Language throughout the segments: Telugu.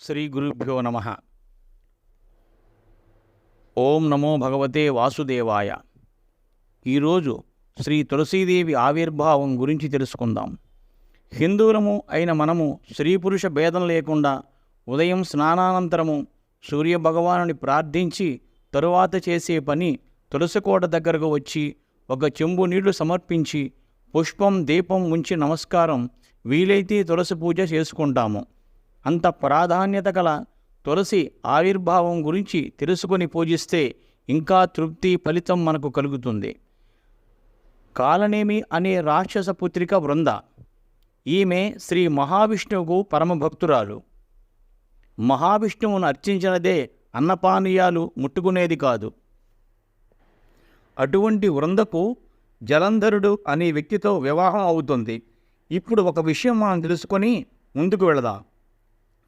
శ్రీ గురుభ్యో నమ. ఓం నమో భగవతే వాసుదేవాయ. ఈరోజు శ్రీ తులసీదేవి ఆవిర్భావం గురించి తెలుసుకుందాం. హిందువులము అయిన మనము స్త్రీ పురుష భేదం లేకుండా ఉదయం స్నానానంతరము సూర్య భగవానుని ప్రార్థించి తరువాత చేసే పని తులసికోట దగ్గరకు వచ్చి ఒక చెంబు నీళ్ళు సమర్పించి పుష్పం దీపం ఉంచి నమస్కారం వీలైతే తులసి పూజ చేసుకుంటాము. అంత ప్రాధాన్యత గల తులసి ఆవిర్భావం గురించి తెలుసుకొని పూజిస్తే ఇంకా తృప్తి ఫలితం మనకు కలుగుతుంది. కాలనేమి అనే రాక్షస పుత్రిక వృంద. ఈమె శ్రీ మహావిష్ణువుకు పరమభక్తురాలు. మహావిష్ణువును అర్చించినదే అన్నపానీయాలు ముట్టుకునేది కాదు. అటువంటి వృందకు జలంధరుడు అనే వ్యక్తితో వివాహం అవుతుంది. ఇప్పుడు ఒక విషయం మనం తెలుసుకొని ముందుకు వెళదాం.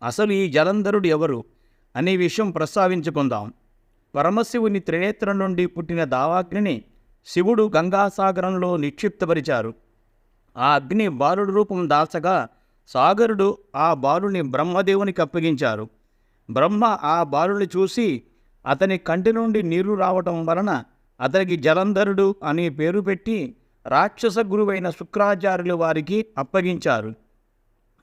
అసలు ఈ జలంధరుడు ఎవరు? అనే విషయం ప్రస్తావించుకుందాం. పరమశివుని త్రినేత్రం నుండి పుట్టిన దావాగ్నిని శివుడు గంగాసాగరంలో నిక్షిప్తపరిచారు. ఆ అగ్ని బాలుడు రూపం దాల్చగా సాగరుడు ఆ బాలుని బ్రహ్మదేవునికి అప్పగించారు. బ్రహ్మ ఆ బాలుని చూసి అతని కంటి నుండి నీరు రావటం వలన అతనికి జలంధరుడు అనే పేరు పెట్టి రాక్షస గురువైన శుక్రాచార్యులు వారికి అప్పగించారు.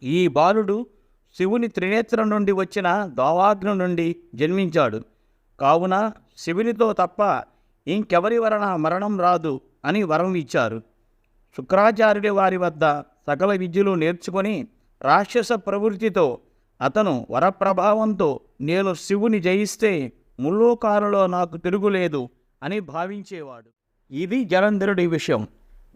ఈ బాలుడు శివుని త్రినేత్రం నుండి వచ్చిన దోవాగ్ని నుండి జన్మించాడు. కావున శివునితో తప్ప ఇంకెవరి వలన మరణం రాదు అని వరం ఇచ్చారు. శుక్రాచార్యుడి వారి వద్ద సకల విద్యలు నేర్చుకొని రాక్షస ప్రవృత్తితో అతను వరప్రభావంతో నేను శివుని జయిస్తే ముల్లోకాలలో నాకు తిరుగులేదు అని భావించేవాడు. ఇది జలంధరుడి విషయం.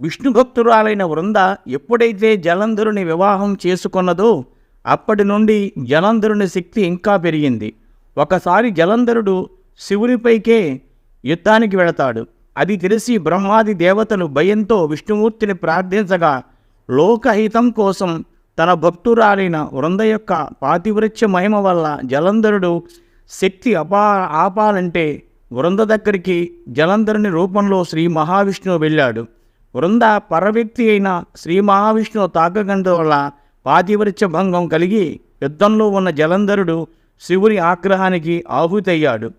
విష్ణుభక్తురాలైన వృంద ఎప్పుడైతే జలంధరుని వివాహం చేసుకున్నదో అప్పటి నుండి జలంధరుని శక్తి ఇంకా పెరిగింది. ఒకసారి జలంధరుడు శివునిపైకే యుద్ధానికి వెళతాడు. అది తెలిసి బ్రహ్మాది దేవతలు భయంతో విష్ణుమూర్తిని ప్రార్థించగా లోకహితం కోసం తన భక్తురాలైన వృంద యొక్క పాతివృత్య మహిమ వల్ల జలంధరుడు శక్తి అపా ఆపాలంటే వృంద దగ్గరికి జలంధరుని రూపంలో శ్రీ మహావిష్ణువు వెళ్ళాడు. వృంద పరవ్యక్తి అయిన శ్రీ మహావిష్ణువు తాకగందు వల్ల పాతివృత్య భంగం కలిగి యుద్ధంలో ఉన్న జలంధరుడు శివుని ఆగ్రహానికి ఆహుతయ్యాడు.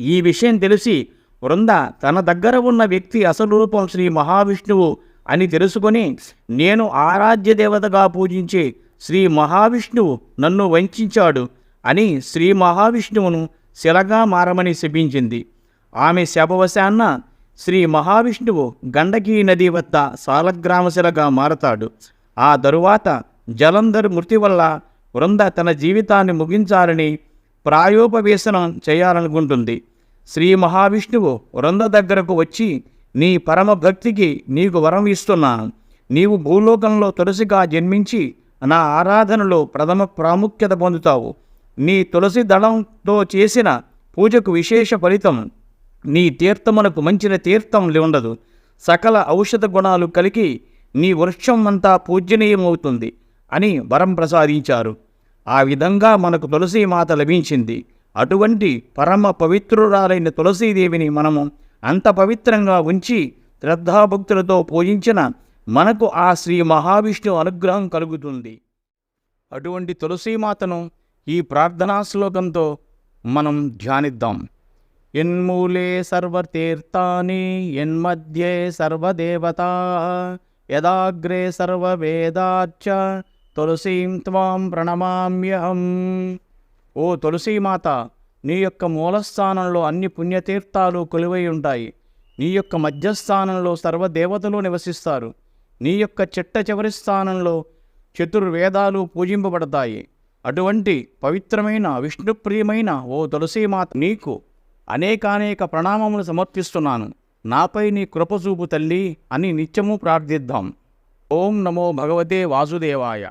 ఈ విషయం తెలిసి వృంద తన దగ్గర ఉన్న వ్యక్తి అసలురూపం శ్రీ మహావిష్ణువు అని తెలుసుకొని నేను ఆరాధ్య దేవతగా పూజించే శ్రీ మహావిష్ణువు నన్ను వంచాడు అని శ్రీ మహావిష్ణువును శిలగా మారమని శపించింది. ఆమె శపవశాన్న శ్రీ మహావిష్ణువు గండకీ నది వద్ద సాలగ్రామశిలగా మారతాడు. ఆ తరువాత జలంధర్ మృతి వల్ల వృంద తన జీవితాన్ని ముగించాలని ప్రాయోపవేశనం చేయాలనుకుంటుంది. శ్రీ మహావిష్ణువు వృంద దగ్గరకు వచ్చి నీ పరమ భక్తికి నీకు వరం ఇస్తున్నాను నీవు భూలోకంలో తులసిగా జన్మించి నా ఆరాధనలో ప్రథమ ప్రాముఖ్యత పొందుతావు. నీ తులసి దళంతో చేసిన పూజకు విశేష ఫలితం. నీ తీర్థమునకు మంచిన తీర్థం ఉండదు సకల ఔషధ గుణాలు కలిగి నీ వృక్షం అంతా పూజనీయమవుతుంది అని వరం ప్రసాదించారు. ఆ విధంగా మనకు తులసీమాత లభించింది. అటువంటి పరమ పవిత్రురాలైన తులసీదేవిని మనము అంత పవిత్రంగా ఉంచి శ్రద్ధాభక్తులతో పూజించిన మనకు ఆ శ్రీ మహావిష్ణు అనుగ్రహం కలుగుతుంది. అటువంటి తులసీమాతను ఈ ప్రార్థనా శ్లోకంతో మనం ధ్యానిద్దాం. ఎన్మూలే సర్వతీర్థాని ఎన్మధ్యే సర్వదేవతా యదాగ్రే సర్వవేదాచ్చ తులసీం త్వాం ప్రణమామ్యహం. ఓ తులసీమాత నీ యొక్క మూలస్థానంలో అన్ని పుణ్యతీర్థాలు కొలువై ఉంటాయి. నీ యొక్క మధ్యస్థానంలో సర్వదేవతలు నివసిస్తారు. నీ యొక్క చిట్ట చివరి స్థానంలో చతుర్వేదాలు పూజింపబడతాయి. అటువంటి పవిత్రమైన విష్ణుప్రియమైన ఓ తులసీమాత నీకు అనేకానేక ప్రణామములు సమర్పిస్తున్నాను. నాపై నీ కృపచూపు తల్లి అని నిత్యము ప్రార్థిద్దాం. ఓం నమో భగవతే వాసుదేవాయ.